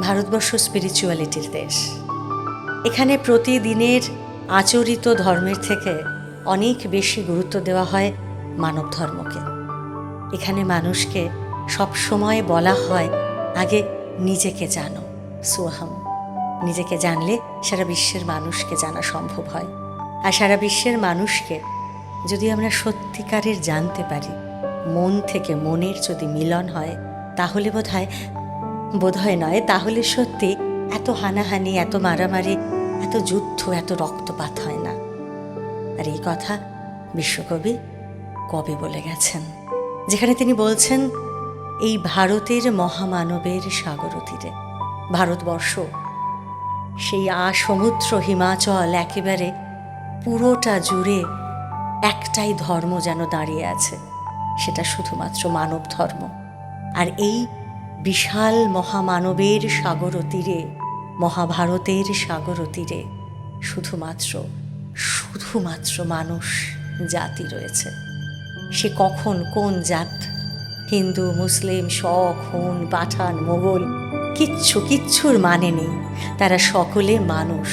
ভারতবর্ষ স্পিরিচুয়ালিটির দেশ। এখানে প্রতিদিনের আচরিত ধর্মের থেকে অনেক বেশি গুরুত্ব দেওয়া হয় মানব ধর্মকে। এখানে মানুষকে সব সময় বলা হয়, আগে নিজেকে জানো সুহাম নিজেকে জানলে সারা বিশ্বের মানুষকে জানা সম্ভব হয়। আর সারা বিশ্বের মানুষকে যদি আমরা সত্যিকারের জানতে পারি, মন থেকে মনের যদি মিলন হয়, তাহলে বোধ হয় বোধ হয় নয়, তাহলে সত্যি এত হানাহানি, এত মারামারি, এত যুদ্ধ, এত রক্তপাত হয় না। আর এই কথা বিশ্বকবি কবে বলে গেছেন, যেখানে তিনি বলছেন, এই ভারতের মহামানবের সাগর তীরে, ভারতবর্ষ, সেই আ সমুদ্র হিমাচল একেবারে পুরোটা জুড়ে একটাই ধর্ম যেন দাঁড়িয়ে আছে, সেটা শুধুমাত্র মানব ধর্ম। আর এই বিশাল মহামানবের সাগর তীরে মহাভারতের সাগর তীরে শুধুমাত্র শুধুমাত্র মানুষ, জাতি রয়েছে। সে কখন কোন জাত? হিন্দু, মুসলিম, শখ, হুন, পাঠান, মোগল, কিচ্ছু, কিচ্ছুর মানে নেই। তারা সকলে মানুষ।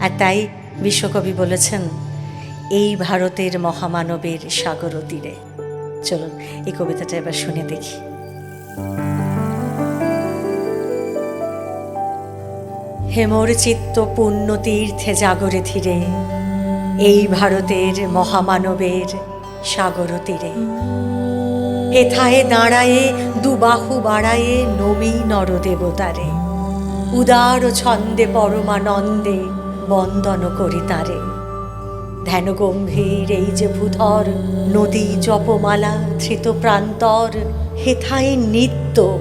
আর তাই বিশ্বকবি বলেছেন, এই ভারতের মহামানবের সাগর তীরে চলুন, এই কবিতাটা এবার শুনে দেখি। হেমর চিত্ত পুণ্য তীর্থে জাগরে ধীরে এই ভারতের মহামানবের সাগর তীরে। হেথায় দাঁড়ায়ে, দুবাহু বাড়ায়ে নবী নরদেবতারে। উদার ছন্দে পরমানন্দে বন্দন করি তারে। ধ্যান গম্ভীর এই যে ভূধর, নদী জপমালা ধৃত প্রান্তর, হেথায় নিত্য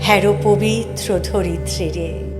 হ্যার পবিত্র ধরিত্রীরে।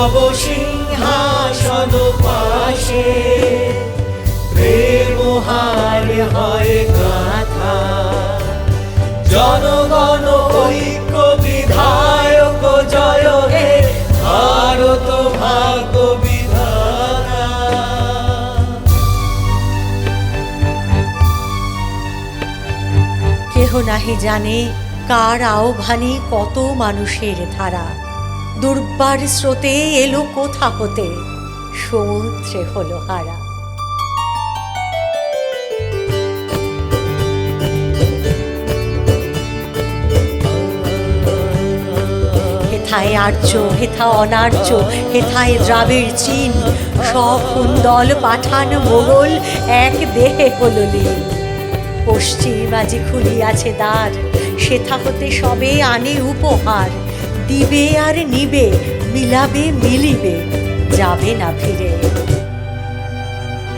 তব সিংহাসন পাশে। প্রেম হার হয় গাথা। জনগণ ঐক্য বিধায়ক জয় হে, ভারত ভাগ্য কেহ নাহি জানে কার আহ্বানে কত মানুষের ধারা। দুর্বার স্রোতে এলো কোথা হতে? সমুদ্রে হলো হারা। হেথায় আর্য হেথা অনার্য, হেথায় দ্রাবের চীন সকুন্দল পাঠান মোগল, এক দেহে হলো লীন পশ্চিম আজি খুলিয়াছে দ্বার, সেথা হতে সবে আনে উপহার। দিবে আর নিবে, মিলাবে, মিলিবে, যাবে না ফিরে।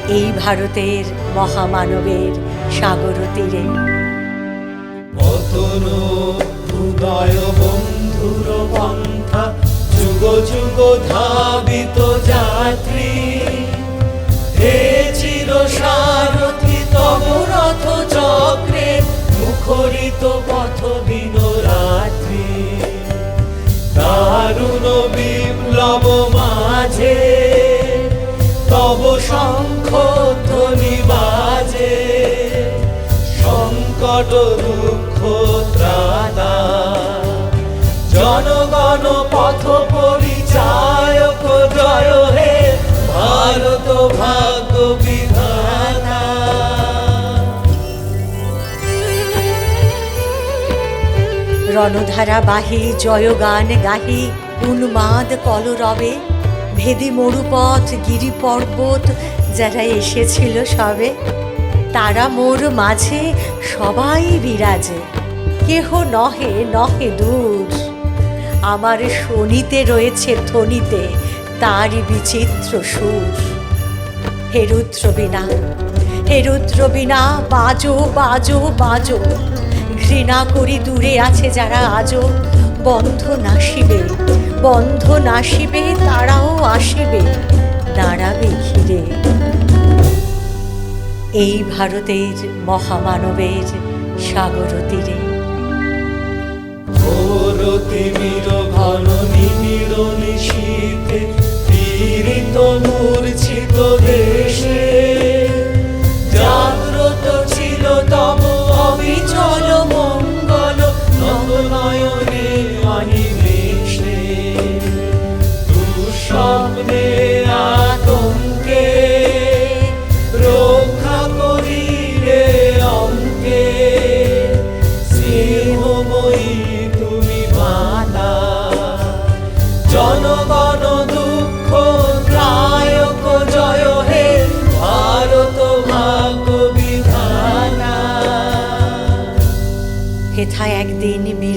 এই ভারতের মহামানবের সাগর তীরে। যুগ যুগ ধাবিত যাত্রী। হে চির সারথি তব রথ চক্রে, মুখরিত পথ বিপ্লব মাঝে, তব শঙ্খ ধ্বনি বাজে। সংকট দুঃখ ত্রাতা, জনগণ পথ পরিচায়ক জয় হে ভারত ভাগ্য বিধাতা। রণধারা বাহি, জয়গান গাহি উন্মাদ কলরবে, ভেদি মরুপথ, গিরি পর্বত যারা এসেছিল সবে, তারা মোর মাঝে সবাই বিরাজে। কেহ নহে নহে দূর। আমার শনিতে রয়েছে ধ্বনিতে তারই বিচিত্র সুর। হে রুদ্র বিনা হে রুদ্র বিনা বাজো বাজো বাজো। ঘৃণা করি দূরে আছে যারা আজও, বন্ধ নাসিবে বন্ধন আসিবে তারাও আসিবে, দাঁড়াবে ঘিরে। এই ভারতের মহামানবের সাগর তীরে। ঘন নিবিড় নিশীতে পীড়িত মূর্ছিত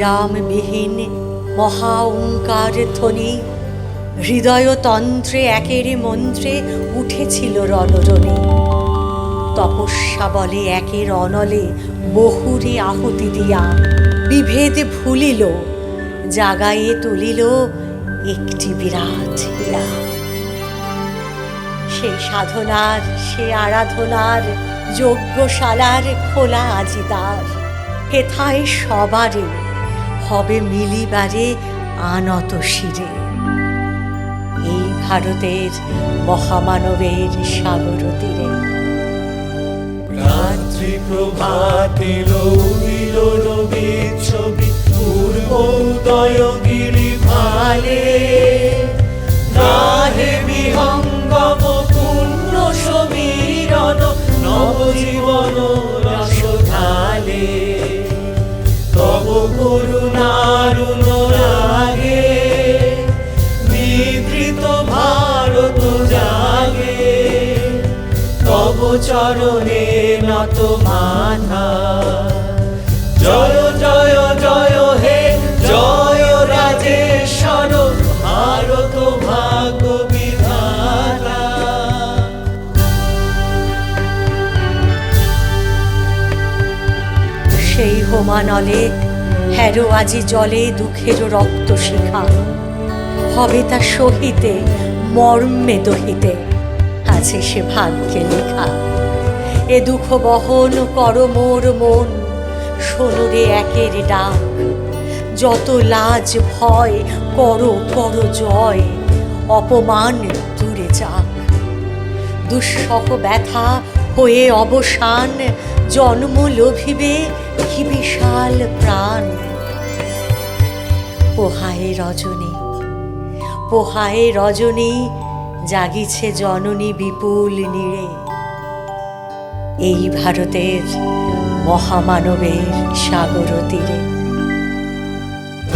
বিরামবিহীন মহা ওঙ্কার ধ্বনি। হৃদয়তন্ত্রে, একের মন্ত্রে উঠেছিল রণরণি তপস্যা বলে একের অনলে বহুরে আহুতি দিয়া বিভেদ ভুলিল জাগাইয়ে তুলিল একটি বিরাট হীরা সেই সাধনার, সে আরাধনার, যজ্ঞশালার খোলা আজি দ্বার হেথায় সবারে হবে মিলিবারে আনত শিরে। এই ভারতের মহামানবের সাগর তীরে। রাত্রি প্রভাতে লৌহিল রবির ছবি গিরি ভালে করুণারুণ রাগে নিভৃত ভারত জাগে। তব চরণে নত মাথা। জয় জয় জয় হে, জয় রাজেশ্বর, ভারত ভাগ্য বিধাতা। সেই হোমানলে হ্যারো আজি জলে দুঃখের রক্ত শিখা। হবে তা সহিতে, মর্মে দহিতে, আছে সে ভাগ্যে লেখা। এ দুঃখ বহন কর মোর মন সোনরে একের ডাক। যত লাজ ভয় কর কর জয়, অপমান দূরে যাক। দুঃসহ ব্যথা হয়ে অবসান, জন্ম লোভিবে কি বিশাল প্রাণ। পোহায়ে রজনী পোহায়ে রজনী, জাগিছে জননী বিপুল নীড়ে। এই ভারতের মহামানবের সাগর তীরে।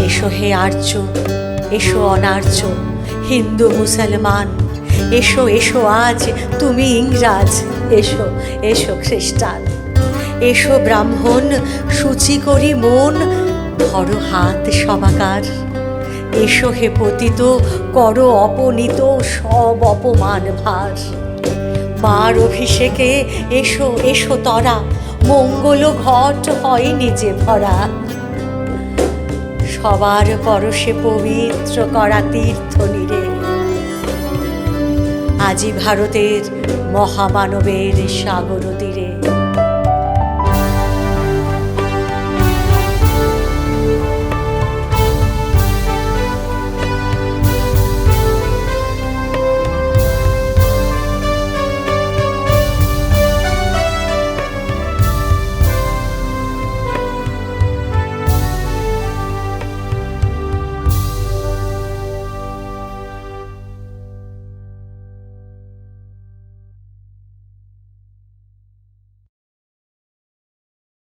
এসো হে আর্য, এসো অনার্য, হিন্দু, মুসলমান, এসো এসো আজ, তুমি ইংরাজ, এসো এসো খ্রিস্টান। এসো ব্রাহ্মণ, সূচি করি মন, ধরো হাত সবাকার এসো হে পতিত, করো অপনীত সব অপমান ভার। মার অভিষেকে এসো এসো তরা, মঙ্গল ঘট হয় নিজে ভরা। সবার পরশে পবিত্র করা তীর্থ নিরে। আজি ভারতের মহামানবের সাগর তীরে।